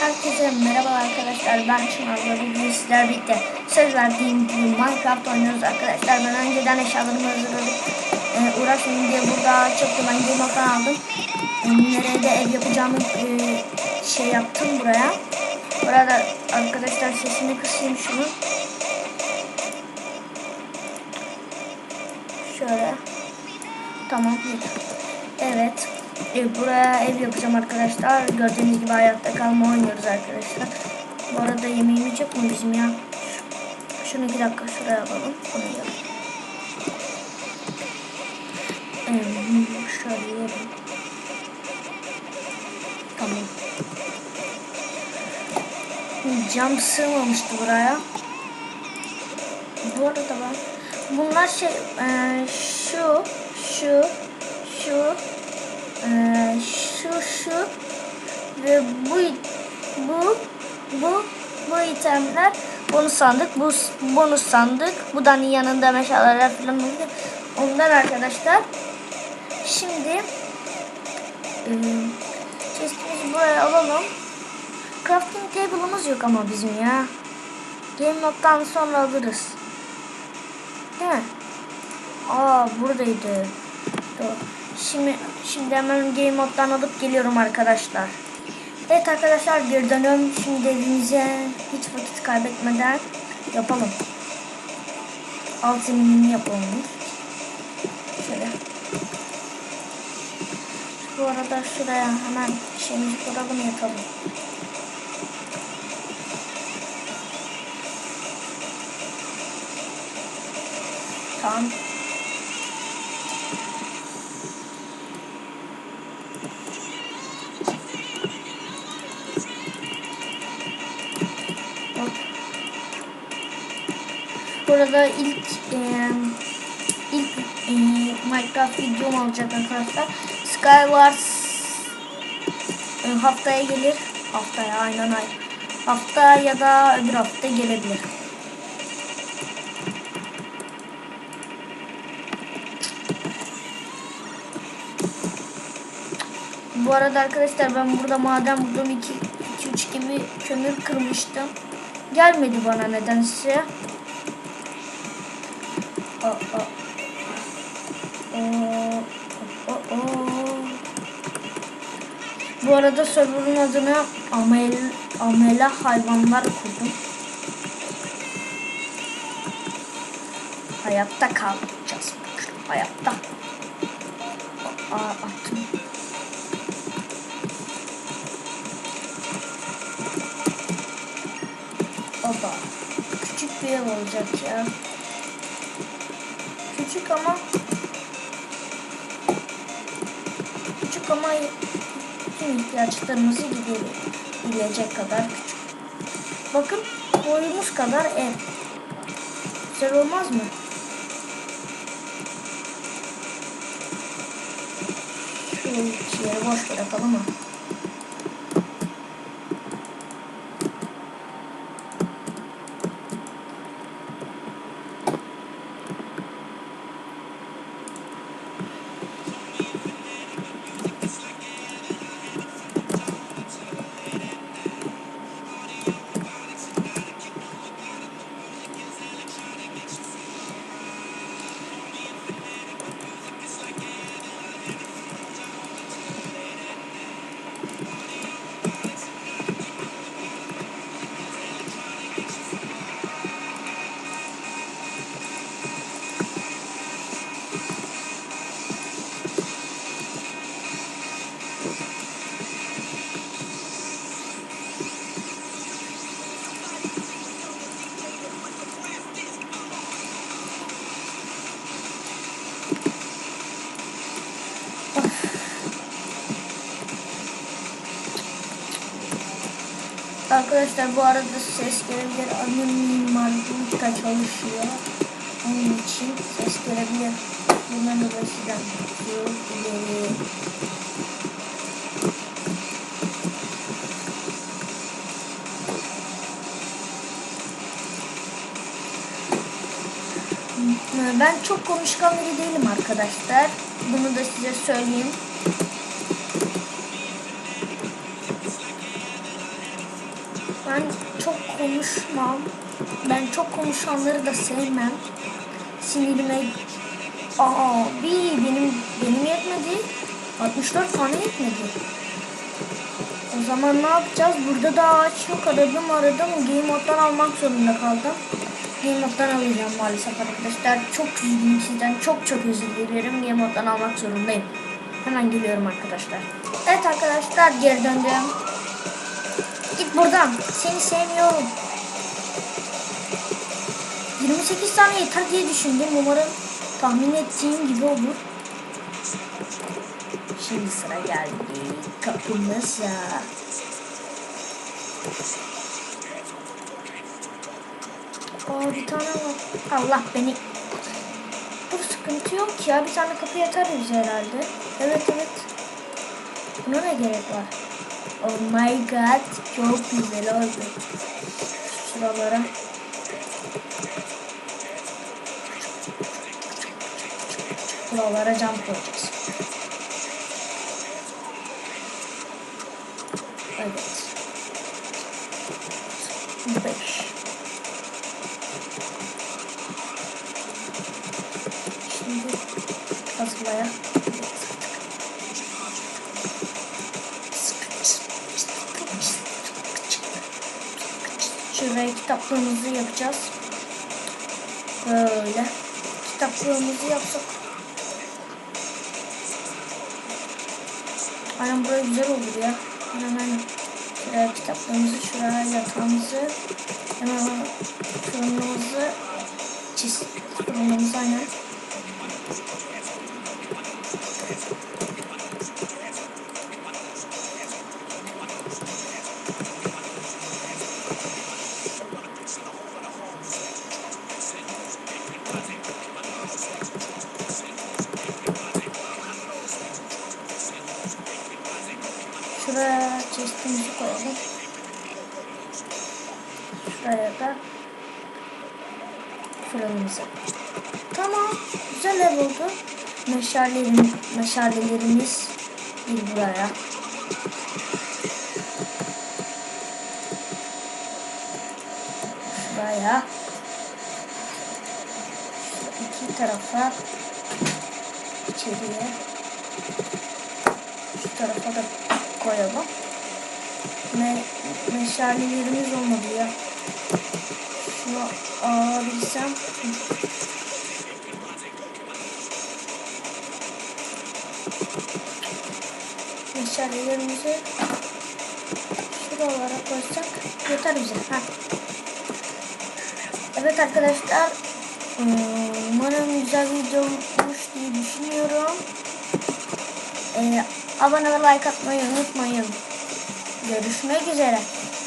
Herkese merhaba arkadaşlar ben Çınar ve bugün sizler birlikte söz verdiğim gibi Minecraft oynuyoruz. Arkadaşlar ben önceden eşyalarımı hazırladım. Ee, uğraşmayayım diye burada çıktım ben Gameup'tan aldım. Ee, nereye de ev yapacağımı e, şey yaptım buraya. Burada arkadaşlar sesini kısayım şunu. Şöyle. Tamam evet e, buraya ev yapacağım arkadaşlar. Gördüğünüz gibi hayatta kalma oynuyoruz arkadaşlar. Bu arada yemeğimiz yok mu bizim ya? Şunu iki dakika şuraya alalım. Şöyle yiyelim. Tamam. Cam sığmamıştı buraya. Bu arada ben bunlar şey e, şu şu şu ee, şu şu ve bu bu bu bu itemler bonus sandık bu bonus sandık bu da yanında meşaleler falan oluyor. Ondan arkadaşlar şimdi e, chestimizi buraya alalım crafting table'ımız yok ama bizim ya game nottan sonra alırız değil mi? Aa buradaydı. Doğru. Şimdi şimdi hemen game moddan alıp geliyorum arkadaşlar. Evet arkadaşlar geri dönüyorum. Şimdi evimize hiç vakit kaybetmeden yapalım. Alt zeminini yapalım. Şöyle. Bu arada şuraya hemen şeyimizi koyalım yatalım. Tamam. Burada ilk e, ilk e, Minecraft videom olacak arkadaşlar. Skywars e, haftaya gelir. Haftaya aynen ay. Hafta ya da öbür hafta gelebilir. Bu arada arkadaşlar ben burada maden buldum 2-3 gibi kömür kırmıştım. Gelmedi bana nedense. Bu arada server'ın adını Amel, Amela hayvanlar kurdum. Hayatta kalacağız. Hayatta. Aa, attım. Baba. Küçük bir ev olacak ya. Küçük ama küçük ama bütün ihtiyaçlarımızı giderecek kadar küçük. Bakın boyumuz kadar ev. Güzel olmaz mı? Şu yeri boş bırakalım mı? Arkadaşlar bu arada ses gelebilir. Annem mimarlıkta çalışıyor. Onun için ses gelebilir. Bunları da sizden ileri. Ben çok konuşkan biri değilim arkadaşlar. Bunu da size söyleyeyim. Ben çok konuşmam. Ben çok konuşanları da sevmem. Sinirime Aa, bir benim benim yetmedi. 64 tane yetmedi. O zaman ne yapacağız? Burada da ağaç yok. Aradım aradım. Game moddan almak zorunda kaldım. Game moddan alacağım maalesef arkadaşlar. Çok üzgünüm sizden. Çok çok özür dilerim. Game moddan almak zorundayım. Hemen geliyorum arkadaşlar. Evet arkadaşlar geri döndüm. Git buradan. Seni sevmiyorum. 28 tane yeter diye düşündüm. Umarım tahmin ettiğim gibi olur. Şimdi sıra geldi kapımıza. Aa bir tane var. Allah beni. Dur sıkıntı yok ya. Bir tane kapı yeter bize herhalde. Evet evet. Buna ne gerek var? Oh my god. Çok güzel oldu. Şuralara. Buralara cam koyacağız. Evet. Şuraya kitaplığımızı yapacağız. Böyle. Kitaplığımızı yapsak. Aynen buraya güzel olur ya. Hemen şuraya kitaplığımızı, şuraya yatağımızı, hemen fırınımızı çiz. Fırınımızı aynen. Şuraya da fırınımızı. Tamam. Güzel ev oldu. Meşalelerimiz, meşalelerimiz bir buraya. Şuraya. Şu iki tarafa içeriye şu tarafa da koyalım. Me meşalelerimiz olmadı ya. Şunu alabilsem. Meşalelerimizi şuralara koysak yeter bize. Ha. Evet arkadaşlar. Umarım güzel video olmuş diye düşünüyorum. Ee, abone ve like atmayı unutmayın. Görüşmek üzere.